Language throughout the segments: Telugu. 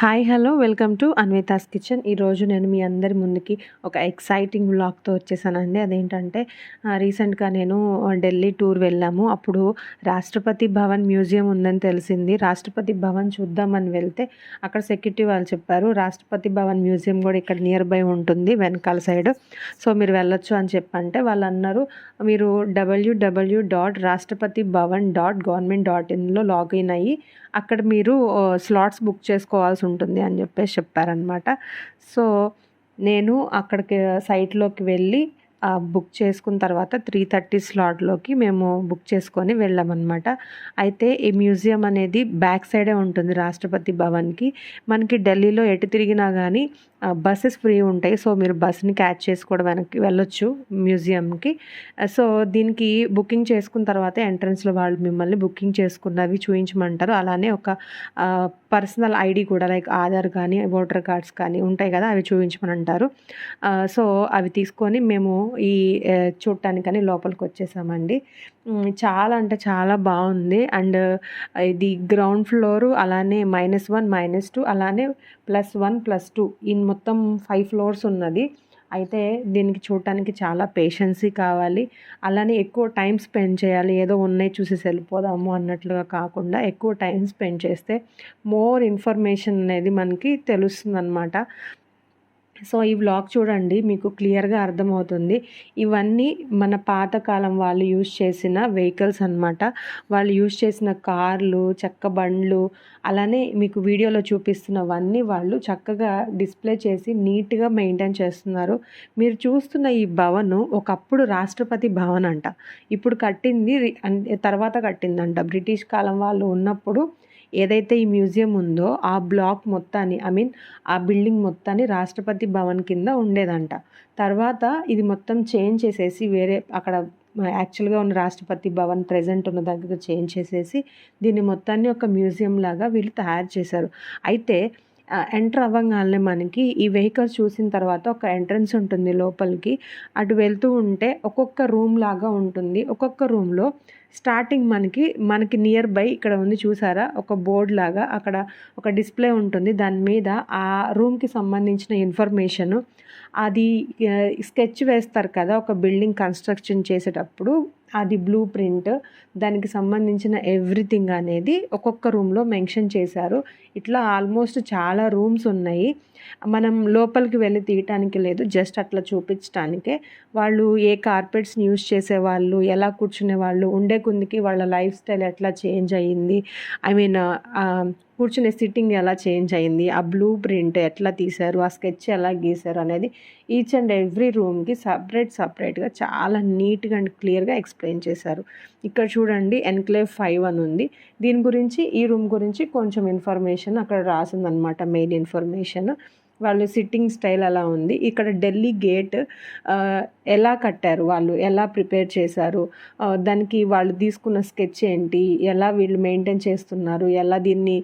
Hi hello welcome to Anvita's kitchen. ఈరోజు నేను మీ అందరి ముందుకి ఒక ఎక్సైటింగ్ వ్లాగ్తో వచ్చేసానండి. అదేంటంటే రీసెంట్గా నేను ఢిల్లీ టూర్ వెళ్ళాము. అప్పుడు రాష్ట్రపతి భవన్ మ్యూజియం ఉందని తెలిసింది. రాష్ట్రపతి భవన్ చూద్దామని వెళ్తే అక్కడ సెక్యూరిటీ వాళ్ళు చెప్పారు. రాష్ట్రపతి భవన్ మ్యూజియం కూడా ఇక్కడ నియర్ బై ఉంటుంది వెనకాల సైడ్ సో మీరు వెళ్ళొచ్చు అని చెప్పంటే వాళ్ళు అన్నారు మీరు W W dot Rashtrapati Bhavan dot government dot ఇన్లో login అయ్యి అక్కడ మీరు స్లాట్స్ బుక్ చేసుకోవాల్సి ఉంటుంది అని చెప్పేసి చెప్పారనమాట సో నేను అక్కడికి సైట్లోకి వెళ్ళి బుక్ చేసుకున్న తర్వాత త్రీ థర్టీ స్లాట్లోకి మేము బుక్ చేసుకొని వెళ్ళామన్నమాట. అయితే ఈ మ్యూజియం అనేది బ్యాక్ సైడే ఉంటుంది రాష్ట్రపతి భవన్కి. మనకి ఢిల్లీలో ఎటు తిరిగినా కానీ బస్సెస్ ఫ్రీ ఉంటాయి. సో మీరు బస్ని క్యాచ్ చేసుకోవడానికి వెనక్కి వెళ్ళొచ్చు మ్యూజియంకి సో దీనికి బుకింగ్ చేసుకున్న తర్వాత ఎంట్రన్స్లో వాళ్ళు మిమ్మల్ని బుకింగ్ చేసుకున్నవి చూపించమంటారు అలానే ఒక పర్సనల్ ఐడి కూడా లైక్ ఆధార్ కానీ ఓటర్ కార్డ్స్ కానీ ఉంటాయి కదా అవి చూపించమని అంటారు సో అవి తీసుకొని మేము ఈ చూడటానికని లోపలికి వచ్చేసామండి. చాలా అంటే చాలా బాగుంది. అండ్ ఇది గ్రౌండ్ ఫ్లోరు అలానే మైనస్ వన్ మైనస్ టూ అలానే ప్లస్ వన్ ప్లస్ టూ. ఈ మొత్తం ఫైవ్ ఫ్లోర్స్ ఉన్నది. అయితే దీనికి చూడటానికి చాలా పేషెన్సీ కావాలి. అలానే ఎక్కువ టైం స్పెండ్ చేయాలి. ఏదో ఉన్నాయి చూసేసి వెళ్ళిపోదాము అన్నట్లుగా కాకుండా ఎక్కువ టైం స్పెండ్ చేస్తే మోర్ ఇన్ఫర్మేషన్ అనేది మనకి తెలుస్తుంది అనమాట సో ఈ వ్లాగ్ చూడండి మీకు క్లియర్గా అర్థమవుతుంది. ఇవన్నీ మన పాతకాలం వాళ్ళు యూజ్ చేసిన వెహికల్స్ అన్నమాట. వాళ్ళు యూజ్ చేసిన కార్లు చెక్క బండ్లు అలానే మీకు వీడియోలో చూపిస్తున్నవన్నీ వాళ్ళు చక్కగా డిస్ప్లే చేసి నీట్గా మెయింటైన్ చేస్తున్నారు. మీరు చూస్తున్న ఈ భవన్ ఒకప్పుడు రాష్ట్రపతి భవన్ అంట ఇప్పుడు కట్టింది తర్వాత కట్టిందంట. బ్రిటిష్ కాలం వాళ్ళు ఉన్నప్పుడు ఏదైతే ఈ మ్యూజియం ఉందో ఆ బ్లాక్ మొత్తాన్ని ఐ మీన్ ఆ బిల్డింగ్ మొత్తాన్ని రాష్ట్రపతి భవన్ కింద ఉండేదంట. తర్వాత ఇది మొత్తం చేంజ్ చేసేసి వేరే అక్కడ యాక్చువల్గా ఉన్న రాష్ట్రపతి భవన్ ప్రెజెంట్ ఉన్న దగ్గర చేంజ్ చేసేసి దీన్ని మొత్తాన్ని ఒక మ్యూజియం లాగా వీళ్ళు తయారు చేశారు. అయితే ఎంటర్ అవ్వగానే మనకి ఈ వెహికల్స్ చూసిన తర్వాత ఒక ఎంట్రన్స్ ఉంటుంది లోపలికి. అటు వెళ్తూ ఉంటే ఒక్కొక్క రూమ్ లాగా ఉంటుంది. ఒక్కొక్క రూమ్లో స్టార్టింగ్ మనకి మనకి నియర్ బై ఇక్కడ ఉంది చూసారా? ఒక బోర్డ్ లాగా అక్కడ ఒక డిస్ప్లే ఉంటుంది. దాని మీద ఆ రూమ్కి సంబంధించిన ఇన్ఫర్మేషను. అది స్కెచ్ వేస్తారు కదా ఒక బిల్డింగ్ కన్స్ట్రక్షన్ చేసేటప్పుడు అది బ్లూ ప్రింట్ దానికి సంబంధించిన ఎవ్రీథింగ్ అనేది ఒక్కొక్క రూమ్లో మెన్షన్ చేశారు. ఇట్లా ఆల్మోస్ట్ చాలా రూమ్స్ ఉన్నాయి. మనం లోపలికి వెళ్ళి తీయటానికి లేదు జస్ట్ అట్లా చూపించడానికే వాళ్ళు ఏ కార్పెట్స్ని యూజ్ చేసేవాళ్ళు ఎలా కూర్చునే వాళ్ళు ఉండే కొందికి వాళ్ళ లైఫ్ స్టైల్ ఎట్లా చేంజ్ అయ్యింది. ఐ మీన్ కూర్చునే సిట్టింగ్ ఎలా చేంజ్ అయింది? ఆ బ్లూ ప్రింట్ ఎట్లా తీశారు? ఆ స్కెచ్ ఎలా గీశారు? అనేది ఈచ్ అండ్ ఎవ్రీ రూమ్కి సపరేట్ సపరేట్గా చాలా నీట్గా అండ్ క్లియర్గా ఎక్స్ప్లెయిన్ చేశారు. ఇక్కడ చూడండి ఎన్క్లేవ్ ఫైవ్ అని ఉంది. దీని గురించి ఈ రూమ్ గురించి కొంచెం ఇన్ఫర్మేషన్ అక్కడ రాసిందనమాట మెయిన్ ఇన్ఫర్మేషన్ వాళ్ళు సిట్టింగ్ స్టైల్ అలా ఉంది. ఇక్కడ ఢిల్లీ గేట్ ఎలా కట్టారు వాళ్ళు? ఎలా ప్రిపేర్ చేశారు? దానికి వాళ్ళు తీసుకున్న స్కెచ్ ఏంటి? ఎలా వీళ్ళు మెయింటైన్ చేస్తున్నారు? ఎలా దీన్ని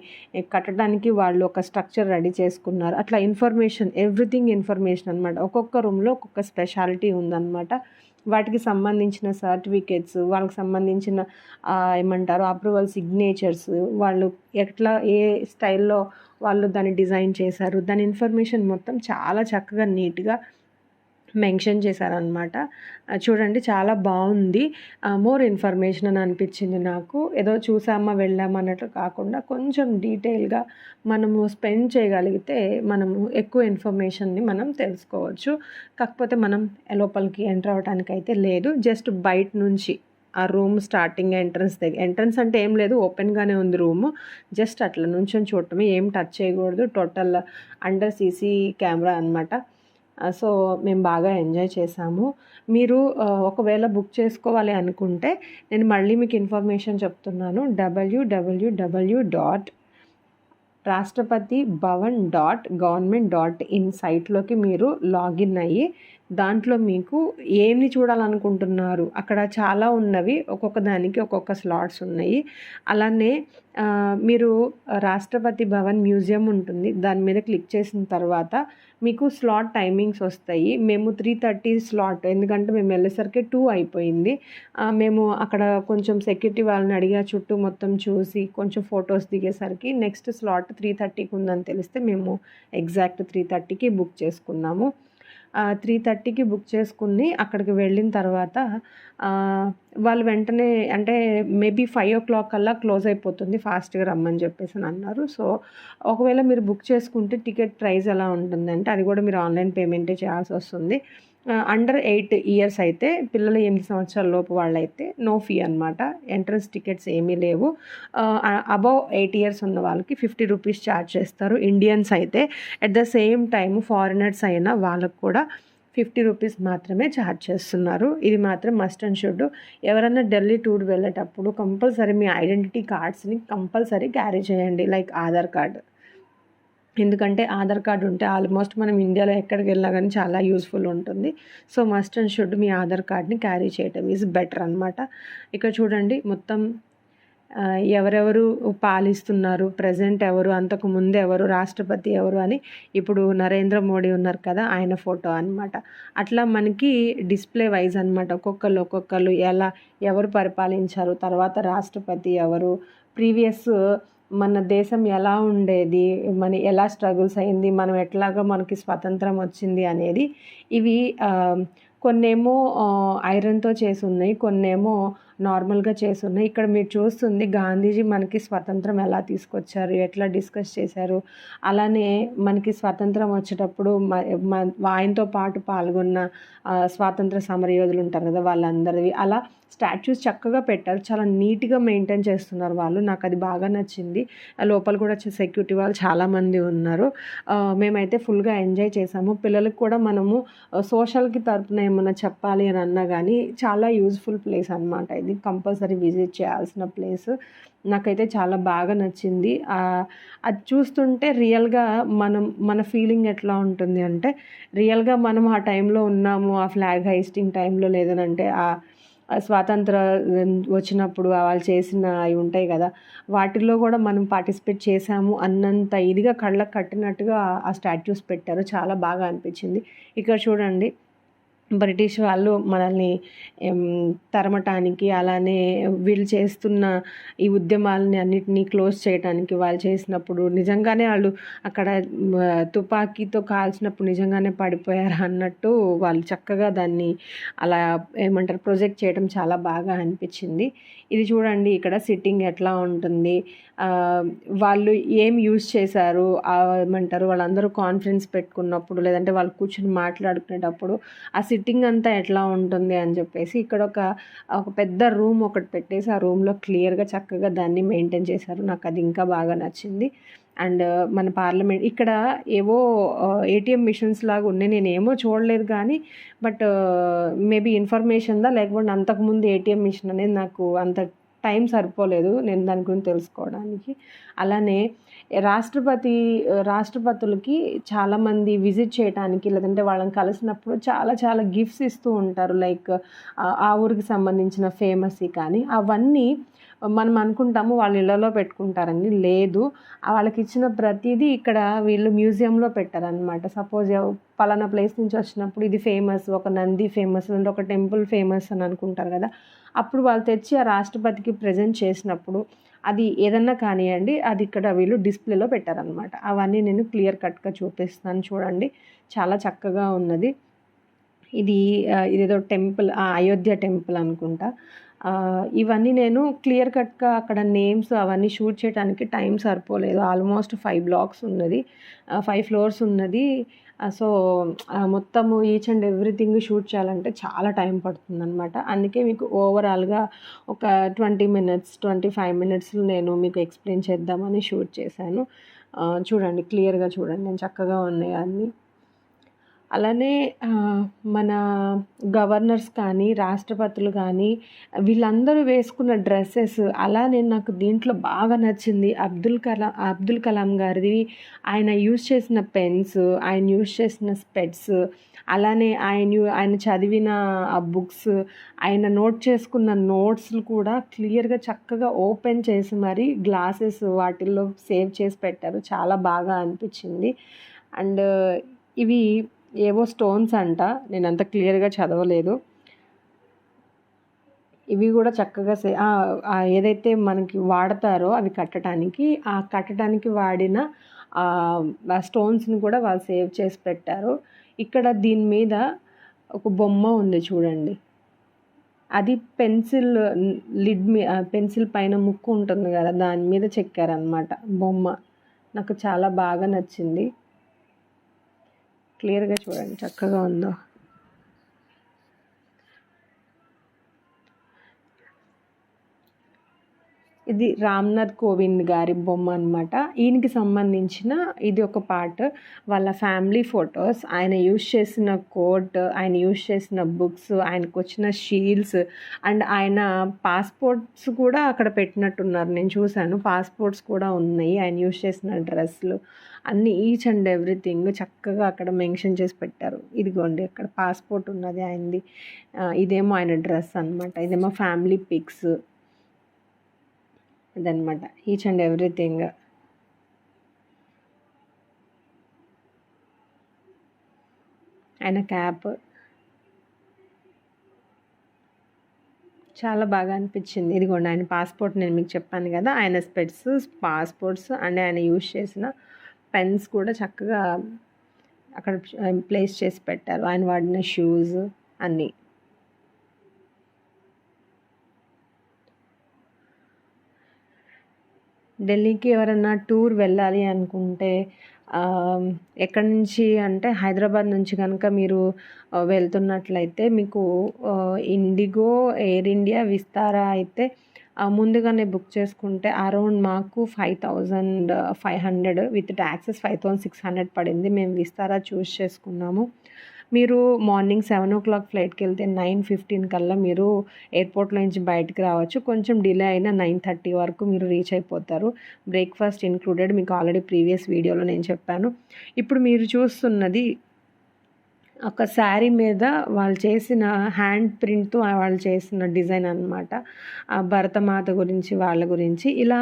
కట్టడానికి వాళ్ళు ఒక స్ట్రక్చర్ రెడీ చేసుకున్నారు? అట్లా ఇన్ఫర్మేషన్ ఎవ్రీథింగ్ ఇన్ఫర్మేషన్ అనమాట ఒక్కొక్క రూమ్లో ఒక్కొక్క స్పెషాలిటీ ఉందన్నమాట. వాటికి సంబంధించిన సర్టిఫికేట్స్ వాళ్ళకి సంబంధించిన ఏమంటారు అప్రూవల్ సిగ్నేచర్స్ వాళ్ళు ఎట్లా ఏ స్టైల్లో వాళ్ళు దాన్ని డిజైన్ చేశారు దాని ఇన్ఫర్మేషన్ మొత్తం చాలా చక్కగా నీట్గా మెన్షన్ చేశారనమాట చూడండి చాలా బాగుంది. మోర్ ఇన్ఫర్మేషన్ అని అనిపించింది నాకు. ఏదో చూసామా వెళ్ళామా అన్నట్లు కాకుండా కొంచెం డీటెయిల్గా మనము స్పెండ్ చేయగలిగితే మనము ఎక్కువ ఇన్ఫర్మేషన్ని మనం తెలుసుకోవచ్చు. కాకపోతే మనం లోపలికి ఎంటర్ అవడానికి అయితే లేదు. జస్ట్ బయట నుంచి ఆ రూమ్ స్టార్టింగ్ ఎంట్రన్స్ దగ్గర ఎంట్రన్స్ అంటే ఏం లేదు ఓపెన్గానే ఉంది రూమ్ జస్ట్ అట్లా నుంచొని చూడటమే ఏం టచ్ చేయకూడదు. టోటల్ అండర్ సీసీ కెమెరా అనమాట సో మేము బాగా ఎంజాయ్ చేసాము. మీరు ఒకవేళ బుక్ చేసుకోవాలి అనుకుంటే నేను మళ్ళీ మీకు ఇన్ఫర్మేషన్ చెప్తున్నాను. W W W dot Rashtrapati Bhavan dot government dot in సైట్లోకి మీరు లాగిన్ అయ్యి దాంట్లో మీకు ఏమి చూడాలనుకుంటున్నారు? అక్కడ చాలా ఉన్నవి ఒక్కొక్క దానికి ఒక్కొక్క స్లాట్స్ ఉన్నాయి. అలానే మీరు రాష్ట్రపతి భవన్ మ్యూజియం ఉంటుంది. దాని మీద క్లిక్ చేసిన తర్వాత మీకు స్లాట్ టైమింగ్స్ వస్తాయి. మేము త్రీ థర్టీ స్లాట్ ఎందుకంటే మేము వెళ్ళేసరికి టూ అయిపోయింది. మేము అక్కడ కొంచెం సెక్యూరిటీ వాళ్ళని అడిగా చుట్టూ మొత్తం చూసి కొంచెం ఫొటోస్ దిగేసరికి నెక్స్ట్ స్లాట్ త్రీ థర్టీకి ఉందని తెలిస్తే మేము ఎగ్జాక్ట్ త్రీ థర్టీకి బుక్ చేసుకున్నాము. త్రీ థర్టీకి బుక్ చేసుకుని అక్కడికి వెళ్ళిన తర్వాత వాళ్ళు వెంటనే అంటే మేబీ ఫైవ్ ఓ క్లాక్ కల్లా క్లోజ్ అయిపోతుంది ఫాస్ట్గా రమ్మని చెప్పేసి అని అన్నారు. సో ఒకవేళ మీరు బుక్ చేసుకుంటే టికెట్ ప్రైస్ ఎలా ఉంటుందంటే అది కూడా మీరు ఆన్లైన్ పేమెంటే చేయాల్సి వస్తుంది. అండర్ ఎయిట్ ఇయర్స్ అయితే పిల్లలు ఎనిమిది సంవత్సరాల లోపు వాళ్ళైతే నో ఫీ అనమాట ఎంట్రన్స్ టికెట్స్ ఏమీ లేవు. అబౌవ్ ఎయిట్ ఇయర్స్ ఉన్న వాళ్ళకి ఫిఫ్టీ రూపీస్ ఛార్జ్ చేస్తారు. ఇండియన్స్ అయితే at the same time foreigners అయినా వాళ్ళకు కూడా ఫిఫ్టీ రూపీస్ మాత్రమే ఛార్జ్ చేస్తున్నారు. ఇది మాత్రం మస్ట్ అండ్ షుడ్ ఎవరైనా ఢిల్లీ టూర్ వెళ్ళేటప్పుడు కంపల్సరీ మీ ఐడెంటిటీ కార్డ్స్ని కంపల్సరీ క్యారీ చేయండి లైక్ ఆధార్ కార్డ్. ఎందుకంటే ఆధార్ కార్డు ఉంటే ఆల్మోస్ట్ మనం ఇండియాలో ఎక్కడికి వెళ్ళినా కానీ చాలా యూస్ఫుల్ ఉంటుంది. సో మస్ట్ అండ్ షుడ్ మీ ఆధార్ కార్డ్ని క్యారీ చేయటం ఈజ్ బెటర్ అనమాట ఇక్కడ చూడండి మొత్తం ఎవరెవరు పాలిస్తున్నారు ప్రజెంట్ ఎవరు అంతకు ముందు ఎవరు రాష్ట్రపతి ఎవరు అని ఇప్పుడు నరేంద్ర మోడీ ఉన్నారు కదా ఆయన ఫోటో అన్నమాట. అట్లా మనకి డిస్ప్లే వైజ్ అనమాట ఒక్కొక్కరు ఒక్కొక్కరు ఎలా ఎవరు పరిపాలించారు తర్వాత రాష్ట్రపతి ఎవరు ప్రీవియస్ మన దేశం ఎలా ఉండేది మన ఎలా స్ట్రగుల్స్ అయింది మనం ఎట్లాగా మనకి స్వతంత్రం వచ్చింది అనేది ఇవి కొన్నేమో ఐరన్తో చేసి ఉన్నాయి కొన్నేమో నార్మల్గా చేసి ఉన్నాయి ఇక్కడ మీరు చూస్తుంది గాంధీజీ మనకి స్వతంత్రం ఎలా తీసుకొచ్చారు ఎట్లా డిస్కస్ చేశారు. అలానే మనకి స్వతంత్రం వచ్చేటప్పుడు మ- మ- ఆయనతో పాటు పాల్గొన్న స్వాతంత్ర సమరయోధులు ఉంటారు కదా వాళ్ళందరివి. అలా స్టాచ్యూస్ చక్కగా పెట్టారు. చాలా నీట్గా మెయింటైన్ చేస్తున్నారు వాళ్ళు. నాకు అది బాగా నచ్చింది. లోపల కూడా సెక్యూరిటీ వాళ్ళు చాలామంది ఉన్నారు. మేమైతే ఫుల్గా ఎంజాయ్ చేసాము. పిల్లలకు కూడా మనము సోషల్కి తరపున ఏమన్నా చెప్పాలి అని అన్నా కానీ చాలా యూజ్ఫుల్ ప్లేస్ అనమాట ఇది. కంపల్సరీ విజిట్ చేయాల్సిన ప్లేస్. నాకైతే చాలా బాగా నచ్చింది. అది చూస్తుంటే రియల్గా మనం మన ఫీలింగ్ ఎట్లా ఉంటుంది అంటే రియల్గా మనం ఆ టైంలో ఉన్నాము ఆ ఫ్లాగ్ హైస్టింగ్ టైంలో లేదనంటే ఆ ఆ స్వాతంత్ర వచ్చినప్పుడు వాళ్ళు చేసిన అవి ఉంటాయి కదా వాటిల్లో కూడా మనం పార్టిసిపేట్ చేసాము అన్నంత ఇదిగా కళ్ళకు కట్టినట్టుగా ఆ స్టాట్యూస్ పెట్టారు. చాలా బాగా అనిపించింది. ఇక్కడ చూడండి. బ్రిటిష్ వాళ్ళు మనల్ని తరమటానికి అలానే వీళ్ళు చేస్తున్న ఈ ఉద్యమాలని అన్నిటినీ క్లోజ్ చేయడానికి వాళ్ళు చేసినప్పుడు నిజంగానే వాళ్ళు అక్కడ తుపాకీతో కాల్చినప్పుడు నిజంగానే పడిపోయారు అన్నట్టు వాళ్ళు చక్కగా దాన్ని అలా ఏమంటారు ప్రొజెక్ట్ చేయడం చాలా బాగా అనిపించింది. ఇది చూడండి ఇక్కడ సిట్టింగ్ ఎట్లా ఉంటుంది వాళ్ళు ఏం యూజ్ చేశారు? ఏమంటారు వాళ్ళందరూ కాన్ఫరెన్స్ పెట్టుకున్నప్పుడు లేదంటే వాళ్ళు కూర్చొని మాట్లాడుకునేటప్పుడు ఆ సిట్టింగ్ అంతా ఎట్లా ఉంటుంది అని చెప్పేసి ఇక్కడ ఒక ఒక పెద్ద రూమ్ ఒకటి పెట్టేసి ఆ రూమ్లో క్లియర్గా చక్కగా దాన్ని మెయింటైన్ చేశారు. నాకు అది ఇంకా బాగా నచ్చింది. అండ్ మన పార్లమెంట్ ఇక్కడ ఏవో ఏటీఎం మిషన్స్ లాగా ఉన్నాయి. నేను ఏమో చూడలేదు కానీ బట్ మేబీ ఇన్ఫర్మేషన్దా లేకపోతే అంతకుముందు ఏటీఎం మిషన్ అనేది నాకు అంత టైం సరిపోలేదు నేను దాని గురించి తెలుసుకోవడానికి. అలానే రాష్ట్రపతి రాష్ట్రపతులకి చాలామంది విజిట్ చేయడానికి లేదంటే వాళ్ళని కలిసినప్పుడు చాలా చాలా గిఫ్ట్స్ ఇస్తూ ఉంటారు. లైక్ ఆ ఊరికి సంబంధించిన ఫేమస్ కానీ అవన్నీ మనం అనుకుంటాము వాళ్ళ ఇళ్ళలో పెట్టుకుంటారని. లేదు. వాళ్ళకి ఇచ్చిన ప్రతిదీ ఇక్కడ వీళ్ళు మ్యూజియంలో పెట్టారనమాట సపోజ్ పలానా ప్లేస్ నుంచి వచ్చినప్పుడు ఇది ఫేమస్ ఒక నంది ఫేమస్ అంటే ఒక టెంపుల్ ఫేమస్ అని అనుకుంటారు కదా. అప్పుడు వాళ్ళు తెచ్చి ఆ రాష్ట్రపతికి ప్రజెంట్ చేసినప్పుడు అది ఏదన్నా కానివ్వండి అది ఇక్కడ వీళ్ళు డిస్ప్లేలో పెట్టారనమాట అవన్నీ నేను క్లియర్ కట్గా చూపిస్తాను చూడండి. చాలా చక్కగా ఉన్నది. ఇది ఇదేదో టెంపుల్ అయోధ్య టెంపుల్ అనుకుంటా. ఇవన్నీ నేను క్లియర్ కట్గా అక్కడ నేమ్స్ అవన్నీ షూట్ చేయడానికి టైం సరిపోలేదు. ఆల్మోస్ట్ ఫైవ్ బ్లాక్స్ ఉన్నది. ఫైవ్ ఫ్లోర్స్ ఉన్నది. సో మొత్తము ఈచ్ అండ్ ఎవ్రీథింగ్ షూట్ చేయాలంటే చాలా టైం పడుతుంది అనమాట అందుకే మీకు ఓవరాల్గా ఒక ట్వంటీ మినిట్స్ ట్వంటీ ఫైవ్ మినిట్స్లో నేను మీకు ఎక్స్ప్లెయిన్ చేద్దామని షూట్ చేశాను. చూడండి క్లియర్గా చూడండి. నేను చక్కగా ఉన్నాయి అన్నీ. అలానే మన గవర్నర్స్ కానీ రాష్ట్రపతులు కానీ వీళ్ళందరూ వేసుకున్న డ్రెస్సెస్ అలానే నాకు దీంట్లో బాగా నచ్చింది. అబ్దుల్ కలాం అబ్దుల్ కలాం గారిది. ఆయన యూజ్ చేసిన పెన్స్ ఆయన యూజ్ చేసిన స్పెట్స్ అలానే ఆయన ఆయన చదివిన ఆ బుక్స్ ఆయన నోట్ చేసుకున్న నోట్స్లు కూడా క్లియర్గా చక్కగా ఓపెన్ చేసి మరి గ్లాసెస్ వాటిల్లో సేవ్ చేసి పెట్టారు. చాలా బాగా అనిపించింది. అండ్ ఇవి ఏవో స్టోన్స్ అంట. నేను అంత క్లియర్గా చదవలేదు. ఇవి కూడా చక్కగా సే ఏదైతే మనకి వాడతారో అవి కట్టడానికి ఆ కట్టడానికి వాడిన ఆ స్టోన్స్ని కూడా వాళ్ళు సేవ్ చేసి పెట్టారు. ఇక్కడ దీని మీద ఒక బొమ్మ ఉంది చూడండి. అది పెన్సిల్ లిడ్ మీ పెన్సిల్ పైన ముక్కు ఉంటుంది కదా దాని మీద చెక్కారనమాట బొమ్మ. నాకు చాలా బాగా నచ్చింది. క్లియర్గా చూడండి చక్కగా ఉందో. ఇది రామ్నాథ్ కోవింద్ గారి బొమ్మ అనమాట ఈయనకి సంబంధించిన ఇది ఒక పార్ట్. వాళ్ళ ఫ్యామిలీ ఫొటోస్ ఆయన యూజ్ చేసిన కోట్ ఆయన యూజ్ చేసిన బుక్స్ ఆయనకు వచ్చిన షీల్డ్స్ అండ్ ఆయన పాస్పోర్ట్స్ కూడా అక్కడ పెట్టినట్టున్నారు. నేను చూశాను. పాస్పోర్ట్స్ కూడా ఉన్నాయి. ఆయన యూజ్ చేసిన డ్రెస్లు అన్ని ఈచ్ అండ్ ఎవ్రీథింగ్ చక్కగా అక్కడ మెన్షన్ చేసి పెట్టారు. ఇదిగోండి అక్కడ పాస్పోర్ట్ ఉన్నది ఆయనది. ఇదేమో ఆయన డ్రెస్ అనమాట ఇదేమో ఫ్యామిలీ పిక్స్. అదనమాట ఈచ్ అండ్ ఎవ్రీథింగ్ ఆయన క్యాప్ చాలా బాగా అనిపించింది. ఇదిగోండి ఆయన పాస్పోర్ట్ నేను మీకు చెప్పాను కదా ఆయన స్పెట్స్ పాస్పోర్ట్స్ అండ్ ఆయన యూజ్ చేసిన పెన్స్ కూడా చక్కగా అక్కడ ప్లేస్ చేసి పెట్టారు. ఆయన వాడిన షూస్ అన్నీ. ఢిల్లీకి ఎవరన్నా టూర్ వెళ్ళాలి అనుకుంటే ఎక్కడి నుంచి అంటే హైదరాబాద్ నుంచి కనుక మీరు వెళ్తున్నట్లయితే మీకు ఇండిగో ఎయిర్ ఇండియా విస్తారా అయితే ముందుగానే బుక్ చేసుకుంటే అరౌండ్ మాకు five thousand five hundred with taxes five thousand six hundred పడింది. మేము విస్తారా చూస్ చేసుకున్నాము. మీరు మార్నింగ్ సెవెన్ ఓ క్లాక్ ఫ్లైట్కి వెళ్తే నైన్ ఫిఫ్టీన్ కల్లా మీరు ఎయిర్పోర్ట్లో నుంచి బయటకు రావచ్చు. కొంచెం డిలే అయినా నైన్ థర్టీ వరకు మీరు రీచ్ అయిపోతారు. బ్రేక్ఫాస్ట్ ఇన్క్లూడెడ్ మీకు ఆల్రెడీ ప్రీవియస్ వీడియోలో నేను చెప్పాను. ఇప్పుడు మీరు చూస్తున్నది ఒక శారీ మీద వాళ్ళు చేసిన హ్యాండ్ ప్రింట్తో వాళ్ళు చేసిన డిజైన్ అనమాట భరతమాత గురించి వాళ్ళ గురించి. ఇలా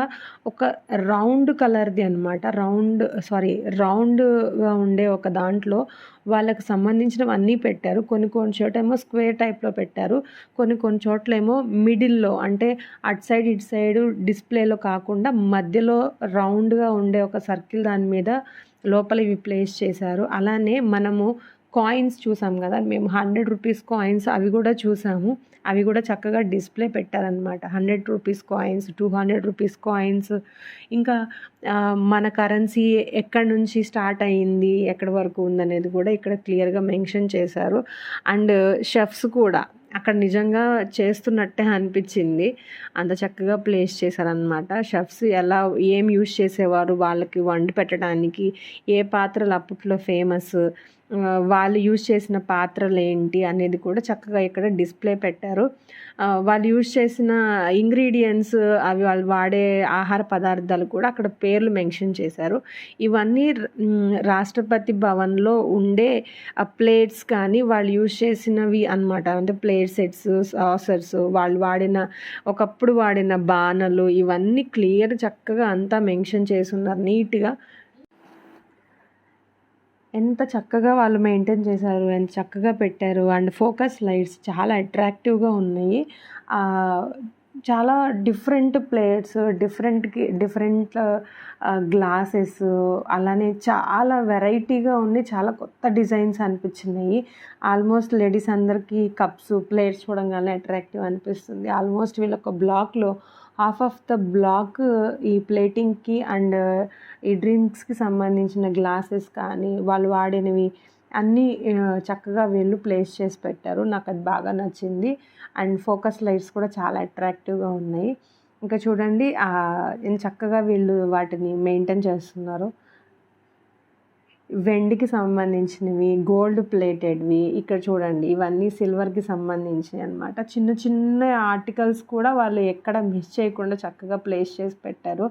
ఒక రౌండ్ కలర్ది అనమాట రౌండ్ సారీ రౌండ్గా ఉండే ఒక దాంట్లో వాళ్ళకి సంబంధించినవి అన్నీ పెట్టారు. కొన్ని కొన్ని చోట ఏమో స్క్వేర్ టైప్లో పెట్టారు. కొన్ని కొన్ని చోట్ల ఏమో మిడిల్లో అంటే అటు సైడ్ ఇటు సైడ్ డిస్ప్లేలో కాకుండా మధ్యలో రౌండ్గా ఉండే ఒక సర్కిల్ దాని మీద లోపల ఇవి ప్లేస్ చేశారు. అలానే మనము కాయిన్స్ చూసాం కదా మేము హండ్రెడ్ రూపీస్ కాయిన్స్ అవి కూడా చూసాము. అవి కూడా చక్కగా డిస్ప్లే పెట్టారనమాట hundred rupees coins two hundred rupees coins ఇంకా మన కరెన్సీ ఎక్కడి నుంచి స్టార్ట్ అయ్యింది ఎక్కడి వరకు ఉందనేది కూడా ఇక్కడ క్లియర్గా మెన్షన్ చేశారు. అండ్ షెఫ్స్ కూడా అక్కడ నిజంగా చేస్తున్నట్టే అనిపించింది. అంత చక్కగా ప్లేస్ చేశారనమాట షెఫ్స్ ఎలా ఏం యూజ్ చేసేవారు? వాళ్ళకి వండి పెట్టడానికి ఏ పాత్రలు అప్పట్లో ఫేమస్ వాళ్ళు యూజ్ చేసిన పాత్రలు ఏంటి అనేది కూడా చక్కగా ఇక్కడ డిస్ప్లే పెట్టారు. వాళ్ళు యూజ్ చేసిన ఇంగ్రీడియంట్స్ అవి వాళ్ళు వాడే ఆహార పదార్థాలు కూడా అక్కడ పేర్లు మెన్షన్ చేశారు. ఇవన్నీ రాష్ట్రపతి భవన్లో ఉండే ప్లేట్స్ కానీ వాళ్ళు యూజ్ చేసినవి అనమాట అంటే ప్లేట్ సెట్స్ సాసర్స్ వాళ్ళు వాడిన ఒకప్పుడు వాడిన బాణలు ఇవన్నీ క్లియర్ చక్కగా అంతా మెన్షన్ చేసి ఉన్నారు నీట్గా ఎంత చక్కగా వాళ్ళు మెయింటైన్ చేశారు ఎంత చక్కగా పెట్టారు అండ్ ఫోకస్ లైట్స్ చాలా అట్రాక్టివ్గా ఉన్నాయి. చాలా డిఫరెంట్ ప్లేట్స్ డిఫరెంట్కి డిఫరెంట్ గ్లాసెస్ అలానే చాలా వెరైటీగా ఉంది చాలా కొత్త డిజైన్స్ అనిపించినాయి. ఆల్మోస్ట్ లేడీస్ అందరికీ కప్స్ ప్లేట్స్ చూడంగానే అట్రాక్టివ్ అనిపిస్తుంది. ఆల్మోస్ట్ వీళ్ళొక ఒక బ్లాక్లో హాఫ్ ఆఫ్ ద బ్లాక్ ఈ ప్లేటింగ్కి అండ్ ఈ డ్రింక్స్కి సంబంధించిన గ్లాసెస్ కానీ వాళ్ళు వాడినవి అన్నీ చక్కగా వీళ్ళు ప్లేస్ చేసి పెట్టారు. నాకు అది బాగా నచ్చింది. అండ్ ఫోకస్ లైట్స్ కూడా చాలా అట్రాక్టివ్గా ఉన్నాయి. ఇంకా చూడండి చక్కగా వీళ్ళు వాటిని మెయింటైన్ చేస్తున్నారు. వెండికి సంబంధించినవి గోల్డ్ ప్లేటెడ్వి ఇక్కడ చూడండి ఇవన్నీ సిల్వర్కి సంబంధించినవి అనమాట చిన్న చిన్న ఆర్టికల్స్ కూడా వాళ్ళు ఎక్కడ మిస్ చేయకుండా చక్కగా ప్లేస్ చేసి పెట్టారు.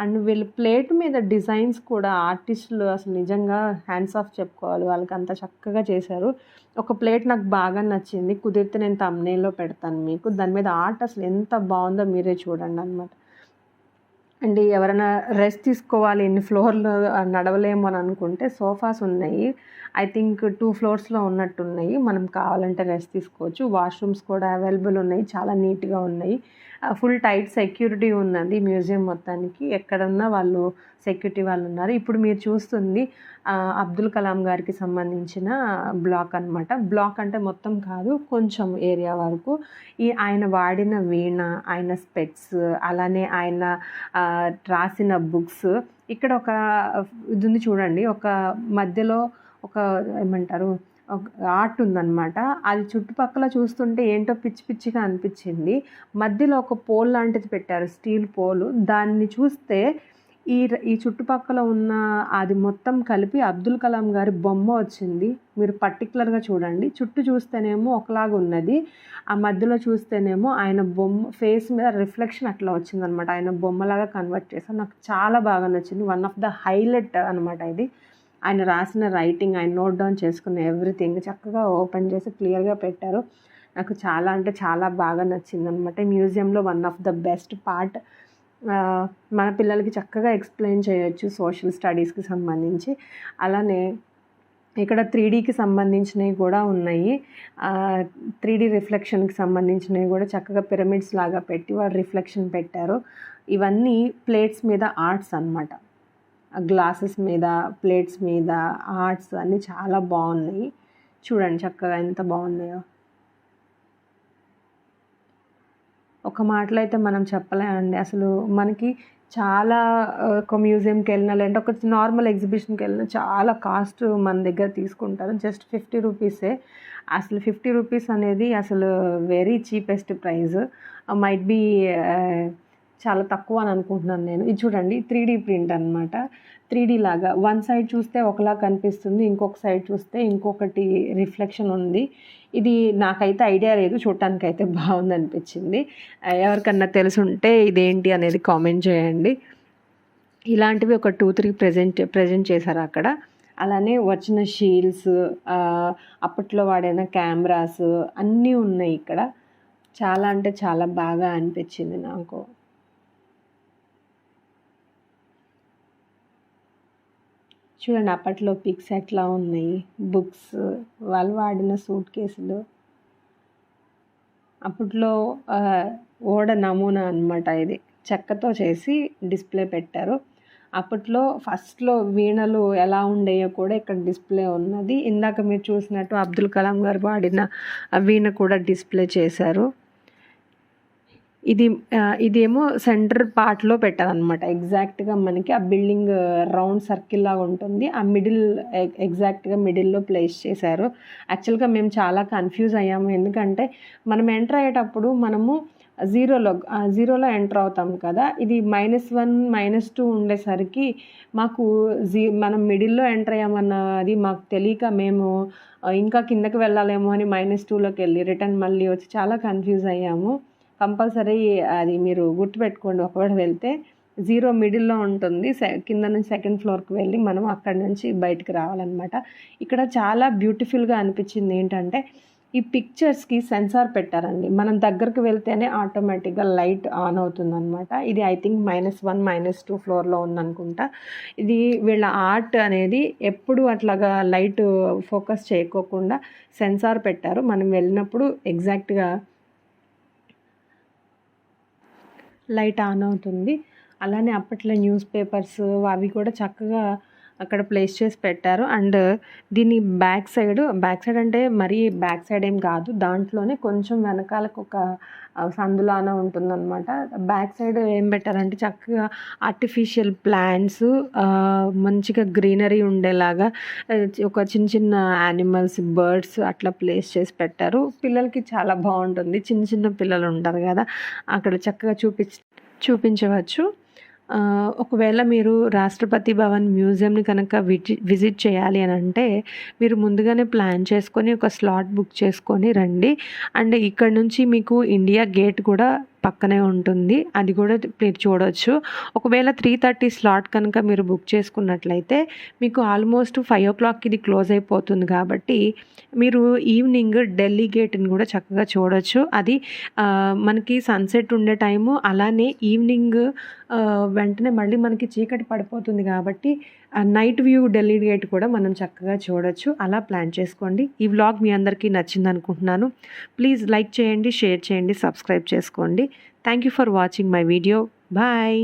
అండ్ వీళ్ళు ప్లేట్ మీద డిజైన్స్ కూడా ఆర్టిస్టులు అసలు నిజంగా హ్యాండ్స్ ఆఫ్ చెప్పుకోవాలి. వాళ్ళకి అంత చక్కగా చేశారు. ఒక ప్లేట్ నాకు బాగా నచ్చింది. కుదిరితే నేను తమ్నేలో పెడతాను మీకు. దాని మీద ఆర్ట్ అసలు ఎంత బాగుందో మీరే చూడండి అనమాట అండ్ ఎవరైనా రెస్ట్ తీసుకోవాలి ఇన్ని ఫ్లోర్లు నడవలేము అని అనుకుంటే సోఫాస్ ఉన్నాయి. ఐ థింక్ టూ ఫ్లోర్స్లో ఉన్నట్టున్నాయి. మనం కావాలంటే రెస్ట్ తీసుకోవచ్చు. వాష్రూమ్స్ కూడా అవైలబుల్ ఉన్నాయి. చాలా నీట్గా ఉన్నాయి. ఫుల్ టైట్ సెక్యూరిటీ ఉన్నది మ్యూజియం మొత్తానికి. ఎక్కడున్నా వాళ్ళు సెక్యూరిటీ వాళ్ళు ఉన్నారు. ఇప్పుడు మీరు చూస్తుంది అబ్దుల్ కలాం గారికి సంబంధించిన బ్లాక్ అనమాట బ్లాక్ అంటే మొత్తం కాదు కొంచెం ఏరియా వరకు. ఈ ఆయన వాడిన వీణ ఆయన స్పెట్స్ అలానే ఆయన రాసిన బుక్స్. ఇక్కడ ఒక ఇది ఉంది చూడండి ఒక మధ్యలో ఒక ఏమంటారు ఆర్ట్ ఉందన్నమాట. అది చుట్టుపక్కల చూస్తుంటే ఏంటో పిచ్చి పిచ్చిగా అనిపించింది. మధ్యలో ఒక పోల్ లాంటిది పెట్టారు స్టీల్ పోలు. దాన్ని చూస్తే ఈ ఈ చుట్టుపక్కల ఉన్న అది మొత్తం కలిపి అబ్దుల్ కలాం గారి బొమ్మ వచ్చింది. మీరు పర్టికులర్గా చూడండి. చుట్టూ చూస్తేనేమో ఒకలాగా ఉన్నది. ఆ మధ్యలో చూస్తేనేమో ఆయన బొమ్మ ఫేస్ మీద రిఫ్లెక్షన్ అట్లా వచ్చిందనమాట ఆయన బొమ్మలాగా కన్వర్ట్ చేశాను నాకు చాలా బాగా నచ్చింది. వన్ ఆఫ్ ద హైలైట్ అనమాట ఇది. ఆయన రాసిన రైటింగ్ ఆయన నోట్ డౌన్ చేసుకున్న ఎవ్రీథింగ్ చక్కగా ఓపెన్ చేసి క్లియర్గా పెట్టారు. నాకు చాలా అంటే చాలా బాగా నచ్చింది అనమాట మ్యూజియంలో one of the best part మన పిల్లలకి చక్కగా ఎక్స్ప్లెయిన్ చేయొచ్చు సోషల్ స్టడీస్కి సంబంధించి. అలానే ఇక్కడ త్రీ డీకి సంబంధించినవి కూడా ఉన్నాయి. త్రీ డీ రిఫ్లెక్షన్కి సంబంధించినవి కూడా చక్కగా పిరమిడ్స్ లాగా పెట్టి వాళ్ళు రిఫ్లెక్షన్ పెట్టారు. ఇవన్నీ ప్లేట్స్ మీద ఆర్ట్స్ అనమాట గ్లాసెస్ మీద ప్లేట్స్ మీద ఆర్ట్స్ అన్నీ చాలా బాగున్నాయి. చూడండి చక్కగా ఎంత బాగున్నాయో. ఒక మాటలో అయితే మనం చెప్పలేమండి. అసలు మనకి చాలా ఒక మ్యూజియంకి వెళ్ళినా లేదంటే ఒక నార్మల్ ఎగ్జిబిషన్కి వెళ్ళినా చాలా కాస్ట్ మన దగ్గర తీసుకుంటారు. జస్ట్ ఫిఫ్టీ రూపీసే. అసలు ఫిఫ్టీ రూపీస్ అనేది అసలు very cheapest price. Might be చాలా తక్కువ అని అనుకుంటున్నాను నేను. ఇది చూడండి త్రీ డీ ప్రింట్ అనమాట త్రీ డీ లాగా. వన్ సైడ్ చూస్తే ఒకలా కనిపిస్తుంది ఇంకొక సైడ్ చూస్తే ఇంకొకటి రిఫ్లెక్షన్ ఉంది. ఇది నాకైతే ఐడియా లేదు చూడటానికి అయితే బాగుంది అనిపించింది. ఎవరికన్నా తెలుసుంటే ఇదేంటి అనేది కామెంట్ చేయండి. ఇలాంటివి ఒక టూ త్రీ ప్రజెంట్ ప్రజెంట్ చేశారు అక్కడ. అలానే వచ్చిన షీల్స్ అప్పట్లో వాడిన కెమెరాస్ అన్నీ ఉన్నాయి ఇక్కడ. చాలా అంటే చాలా బాగా అనిపించింది నాకు. చూడండి అప్పట్లో పిక్స్ ఎట్లా ఉన్నాయి. బుక్స్ వాళ్ళు వాడిన సూట్ కేసులు. అప్పట్లో ఓడ నమూనా అనమాట ఇది. చెక్కతో చేసి డిస్ప్లే పెట్టారు. అప్పట్లో ఫస్ట్లో వీణలు ఎలా ఉండేయో కూడా ఇక్కడ డిస్ప్లే ఉన్నది. ఇందాక మీరు చూసినట్టు అబ్దుల్ కలాం గారు వాడిన వీణ కూడా డిస్ప్లే చేశారు. ఇది ఇదేమో సెంటర్ పార్ట్లో పెట్టారనమాట ఎగ్జాక్ట్గా మనకి ఆ బిల్డింగ్ రౌండ్ సర్కిల్ లాగా ఉంటుంది. ఆ మిడిల్ ఎగ్జాక్ట్గా మిడిల్లో ప్లేస్ చేశారు. యాక్చువల్గా మేము చాలా కన్ఫ్యూజ్ అయ్యాము. ఎందుకంటే మనం ఎంటర్ అయ్యేటప్పుడు మనము జీరోలో జీరోలో ఎంటర్ అవుతాం కదా. ఇది మైనస్ వన్ మైనస్ టూ ఉండేసరికి మాకు జీ మనం మిడిల్లో ఎంటర్ అయ్యామన్నది మాకు తెలియక మేము ఇంకా కిందకి వెళ్ళాలేమో అని మైనస్ టూలోకి వెళ్ళి రిటర్న్ మళ్ళీ వచ్చి చాలా కన్ఫ్యూజ్ అయ్యాము. కంపల్సరీ అది మీరు గుర్తుపెట్టుకోండి. ఒకవేళ వెళ్తే జీరో మిడిల్లో ఉంటుంది. కింద నుంచి సెకండ్ ఫ్లోర్కి వెళ్ళి మనం అక్కడి నుంచి బయటకు రావాలన్నమాట. ఇక్కడ చాలా బ్యూటిఫుల్గా అనిపించింది ఏంటంటే ఈ పిక్చర్స్కి సెన్సార్ పెట్టారండి. మనం దగ్గరకు వెళ్తేనే ఆటోమేటిక్గా లైట్ ఆన్ అవుతుందనమాట ఇది I think minus one minus two ఫ్లోర్లో ఉందనుకుంటా. ఇది వీళ్ళ ఆర్ట్ అనేది ఎప్పుడు అట్లాగా లైట్ ఫోకస్ చేయకోకుండా సెన్సార్ పెట్టారు. మనం వెళ్ళినప్పుడు ఎగ్జాక్ట్గా లైట్ ఆన్ అవుతుంది. అలానే అప్పట్లో న్యూస్ పేపర్స్ అవి కూడా చక్కగా అక్కడ ప్లేస్ చేసి పెట్టారు. అండ్ దీని బ్యాక్ సైడ్ బ్యాక్ సైడ్ అంటే మరీ బ్యాక్ సైడ్ ఏం కాదు. దాంట్లోనే కొంచెం వెనకాలకు ఒక సందులాన ఉంటుందన్నమాట. బ్యాక్ సైడ్ ఏం పెట్టారంటే చక్కగా ఆర్టిఫిషియల్ ప్లాంట్స్ మంచిగా గ్రీనరీ ఉండేలాగా ఒక చిన్న చిన్న యానిమల్స్ బర్డ్స్ అట్లా ప్లేస్ చేసి పెట్టారు. పిల్లలకి చాలా బాగుంటుంది. చిన్న చిన్న పిల్లలు ఉంటారు కదా అక్కడ చక్కగా చూపించ చూపించవచ్చు. ఒకవేళ మీరు రాష్ట్రపతి భవన్ మ్యూజియంని కనుక విజిట్ చేయాలి అని అంటే మీరు ముందుగానే ప్లాన్ చేసుకొని ఒక స్లాట్ బుక్ చేసుకొని రండి. అండ్ ఇక్కడ నుంచి మీకు ఇండియా గేట్ కూడా పక్కనే ఉంటుంది. అది కూడా మీరు చూడొచ్చు. ఒకవేళ త్రీ థర్టీ స్లాట్ కనుక మీరు బుక్ చేసుకున్నట్లయితే మీకు ఆల్మోస్ట్ ఫైవ్ ఓ క్లాక్కి ఇది క్లోజ్ అయిపోతుంది కాబట్టి మీరు ఈవినింగ్ ఢిల్లీ గేట్ని కూడా చక్కగా చూడొచ్చు. అది మనకి సన్సెట్ ఉండే టైము అలానే ఈవినింగ్ వెంటనే మళ్ళీ మనకి చీకటి పడిపోతుంది కాబట్టి నైట్ వ్యూ ఢిల్లీ గేట్ కూడా మనం చక్కగా చూడొచ్చు. అలా ప్లాన్ చేసుకోండి. ఈ వ్లాగ్ మీ అందరికీ నచ్చింది అనుకుంటున్నాను ప్లీజ్ లైక్ చేయండి షేర్ చేయండి సబ్స్క్రైబ్ చేసుకోండి. Thank you for watching my video bye